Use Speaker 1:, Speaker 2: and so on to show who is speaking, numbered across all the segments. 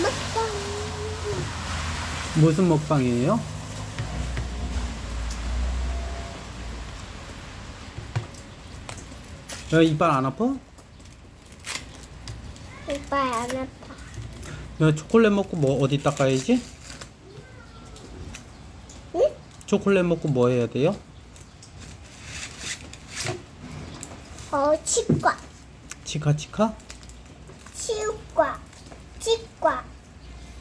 Speaker 1: 먹방.
Speaker 2: 무슨 먹방이에요? 야, 이빨 안 아파?
Speaker 1: 이빨 안 아파.
Speaker 2: 야, 초콜릿 먹고 뭐 어디 닦아야지?
Speaker 1: 응?
Speaker 2: 초콜릿 먹고 뭐 해야 돼요?
Speaker 1: 어, 치과.
Speaker 2: 치카 치카?
Speaker 1: 치과. 치과.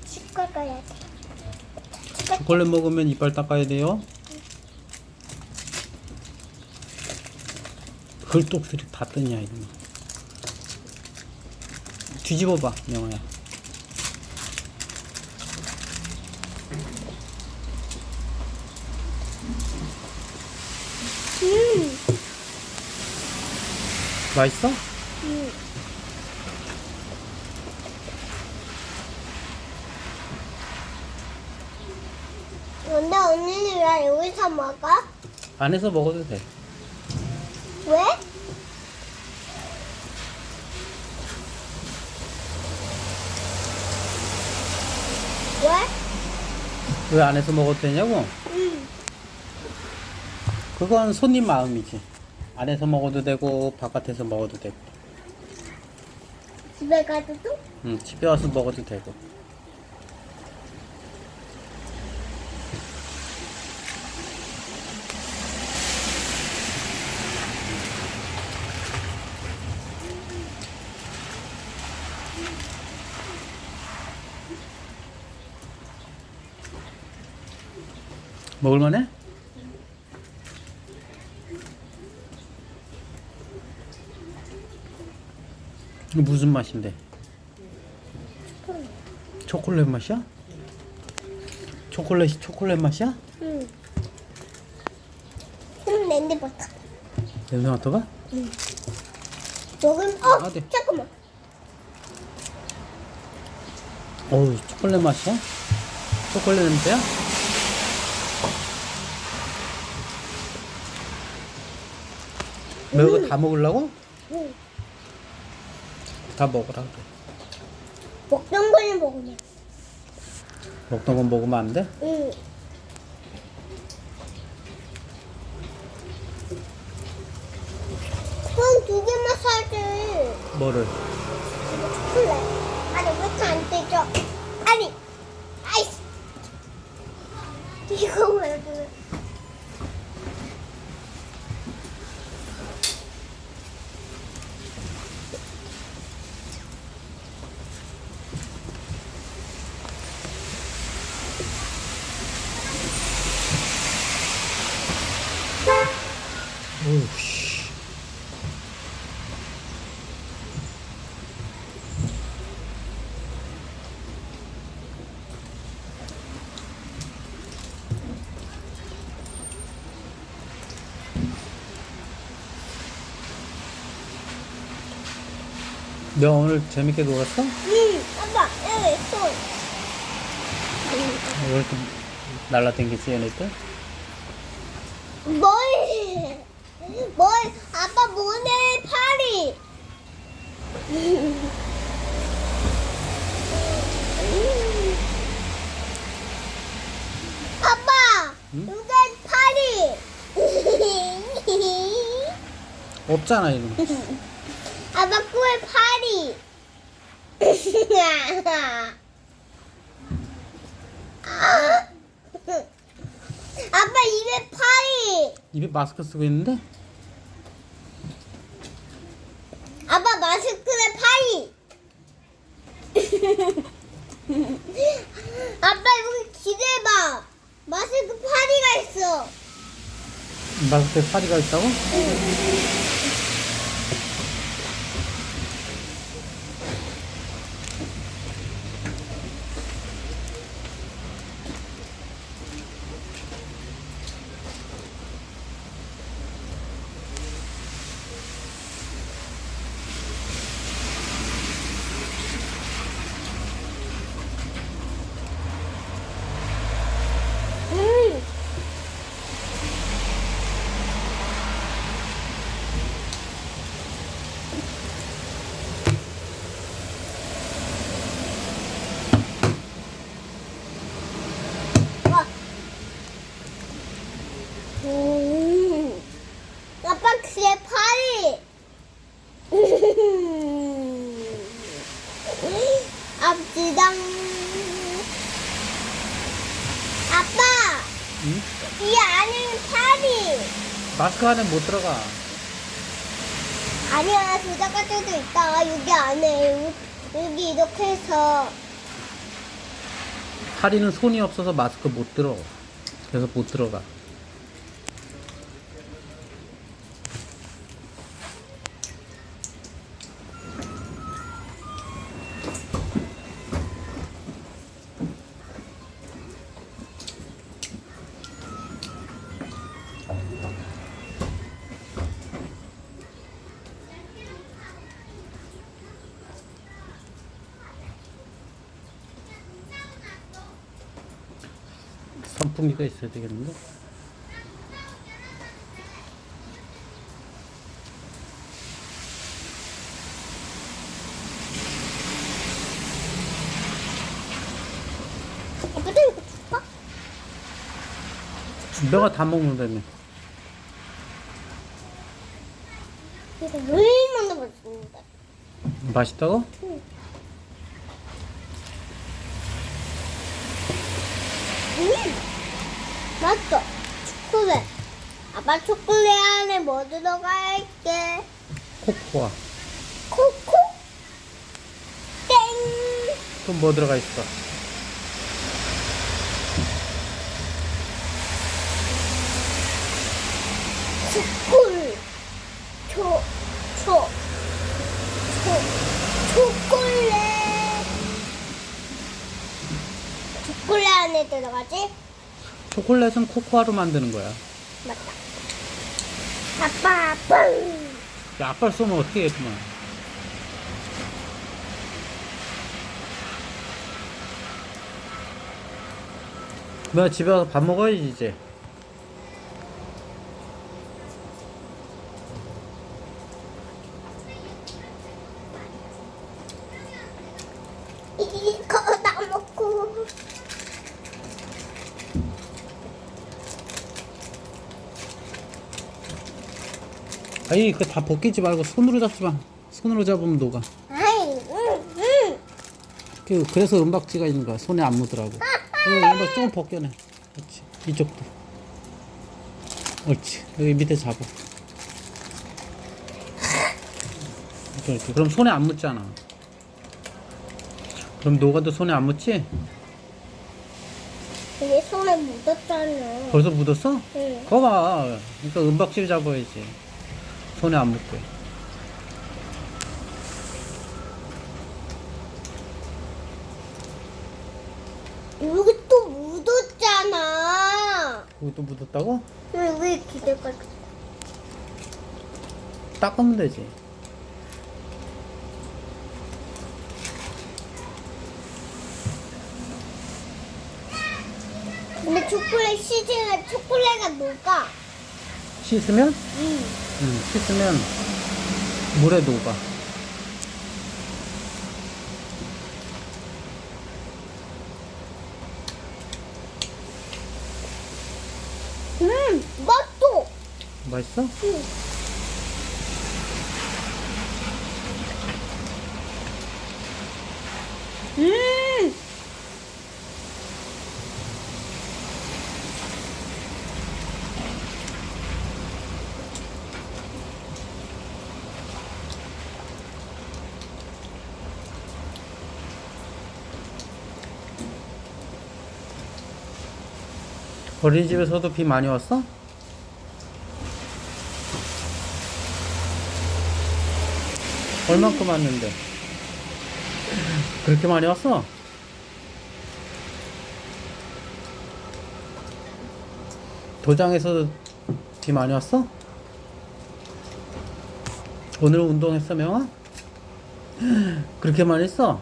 Speaker 1: 치과 가야 돼. 치과.
Speaker 2: 초콜릿 먹으면 이빨 닦아야 돼요? 헐똑들이 다 뜨냐 이거 뒤집어봐 명아야
Speaker 1: 음.
Speaker 2: 맛있어?
Speaker 1: 음. 근데 언니는 왜 여기서 먹어?
Speaker 2: 안에서 먹어도 돼
Speaker 1: 왜? 왜?
Speaker 2: 왜 안에서 먹어도 되냐고?
Speaker 1: 음.
Speaker 2: 그건 손님 마음이지 안에서 먹어도 되고 바깥에서 먹어도 되고
Speaker 1: 집에 가서도?
Speaker 2: 응, 집에 와서 먹어도 되고 먹을만해? 이거 무슨 맛인데? 초콜릿 맛이야? 초콜릿이 초콜릿 맛이야?
Speaker 1: 응. 좀 냄새 맡아.
Speaker 2: 냄새 맡아봐?
Speaker 1: 먹으면, 어!
Speaker 2: 아, 네.
Speaker 1: 잠깐만.
Speaker 2: 어우 초콜릿 맛이야? 초콜릿 냄새야? 너 이거 다 먹으려고?
Speaker 1: 응.
Speaker 2: 다 먹으라 그래
Speaker 1: 먹던 거는 먹으면.
Speaker 2: 먹던 건 먹으면 안 돼?
Speaker 1: 응. 그럼 두 개만 사지.
Speaker 2: 뭐를?
Speaker 1: 그래. 아니, 왜 이렇게 안 되죠? 아니, 아이씨. 이거 왜 그래?
Speaker 2: 어우 씨 너 오늘 재밌게 놀았어?
Speaker 1: 응, 아빠, 여기 손.
Speaker 2: 왜 이렇게 날라댕기지 얘네들?
Speaker 1: 뭘? 뭘? 아빠 뭐네 팔이? 아빠,
Speaker 2: 응?
Speaker 1: 누가 팔이?
Speaker 2: 없잖아 이놈
Speaker 1: 아빠 코에 팔이. 아빠 입에 팔이.
Speaker 2: 입에 마스크 쓰고 있는데?
Speaker 1: 아빠 마스크에 파이. 아빠 여기 기대봐. 마스크 파리가 있어.
Speaker 2: 마스크에 파리가 있다고?
Speaker 1: 음. 찌당. 아빠,
Speaker 2: 응?
Speaker 1: 이 안에는 살이.
Speaker 2: 마스크 안에 못 들어가.
Speaker 1: 아니야, 조작할 때도 있다. 여기 안에. 여기, 이렇게 해서.
Speaker 2: 하리는 손이 없어서 마스크 못 들어. 그래서 못 들어가. 선풍기가 있어야 되겠는데? 내가 다 먹는다며.
Speaker 1: 이거 얼마나 맛있는데.
Speaker 2: 맛있다고?
Speaker 1: 음! 맛있어. 초콜릿. 아빠 초콜릿 안에 뭐 들어가 있게?
Speaker 2: 코코아.
Speaker 1: 코코? 땡!
Speaker 2: 또뭐 들어가 있어?
Speaker 1: 초콜. 초, 초, 초, 초콜릿. 초콜릿 안에 들어가지?
Speaker 2: 초콜릿은 코코아로 만드는 거야.
Speaker 1: 맞다. 아빠, 빵!
Speaker 2: 야, 아빠를 쏘면 어떻게 해, 그만. 너 집에 가서 밥 먹어야지, 이제.
Speaker 1: 이거 다 먹고.
Speaker 2: 아이, 그거 다 벗기지 말고 손으로 잡지 마. 손으로 잡으면 녹아.
Speaker 1: 아이, 응, 응.
Speaker 2: 그, 그래서 은박지가 있는 거야. 손에 안 묻더라고. 어, 은박 조금 벗겨내. 그렇지. 이쪽도. 옳지. 여기 밑에 잡아. 이렇게, 이렇게. 그럼 손에 안 묻잖아. 그럼 녹아도 손에 안 묻지?
Speaker 1: 이게 손에 묻었잖아.
Speaker 2: 벌써 묻었어?
Speaker 1: 응.
Speaker 2: 거 봐. 그러니까 은박지를 잡아야지. 손에 안 묻게.
Speaker 1: 여기 또 묻었잖아.
Speaker 2: 여기 또 묻었다고?
Speaker 1: 왜, 왜 기대가
Speaker 2: 닦으면 되지.
Speaker 1: 근데 초콜릿 시즈는 초콜릿가 녹아.
Speaker 2: 씻으면?
Speaker 1: 응.
Speaker 2: 응, 씻으면 물에 녹아.
Speaker 1: 음, 맛도.
Speaker 2: 맛있어?
Speaker 1: 응. 음.
Speaker 2: 어린이집에서도 비 많이 왔어? 얼만큼 왔는데? 그렇게 많이 왔어? 도장에서도 비 많이 왔어? 오늘 운동했어, 명아? 그렇게 많이 했어?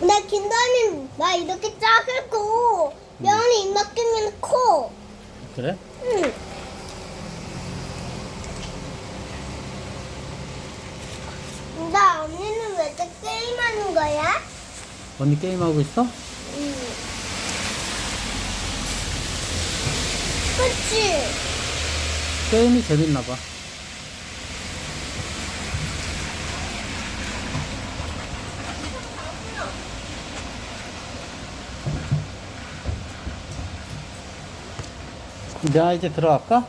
Speaker 1: 나 긴다면 나 이렇게 작고 면이 이만큼이면 커.
Speaker 2: 그래?
Speaker 1: 응. 나 언니는 왜 이렇게 게임하는 거야?
Speaker 2: 언니 게임하고 있어?
Speaker 1: 응. 그치?
Speaker 2: 게임이 재밌나 봐. 내가 이제 들어갈까?